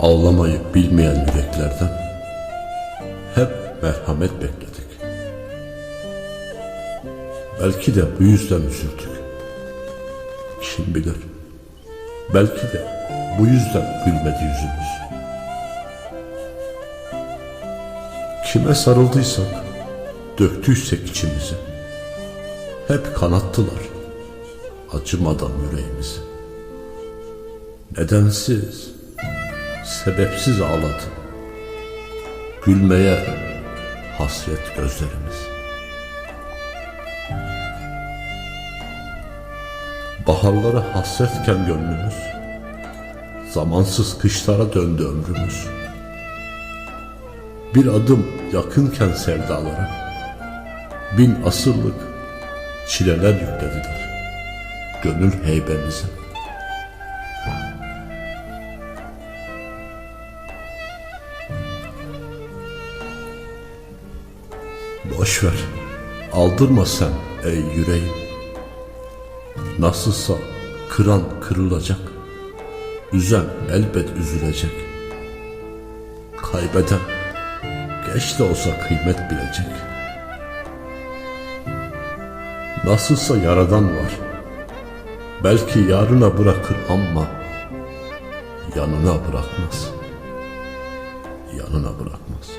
Ağlamayı bilmeyen yüreklerden hep merhamet bekledik. Belki de bu yüzden üzüldük. Kim bilir? Belki de bu yüzden gülmedi yüzümüz. Kime sarıldıysak, döktüysek içimizi, hep kanattılar, acımadan yüreğimizi. Nedensiz, sebepsiz ağladı. Gülmeye hasret gözlerimiz. Baharlara hasretken gönlümüz, zamansız kışlara döndü ömrümüz. Bir adım yakınken sevdalara, bin asırlık çileler yüklediler. Gönül heybemize. Boş ver. Aldırma sen ey yüreğim. Nasılsa kıran kırılacak. Üzen elbet üzülecek. Kaybeden geç de olsa kıymet bilecek. Nasılsa yaradan var. Belki yarına bırakır ama yanına bırakmaz. Yanına bırakmaz.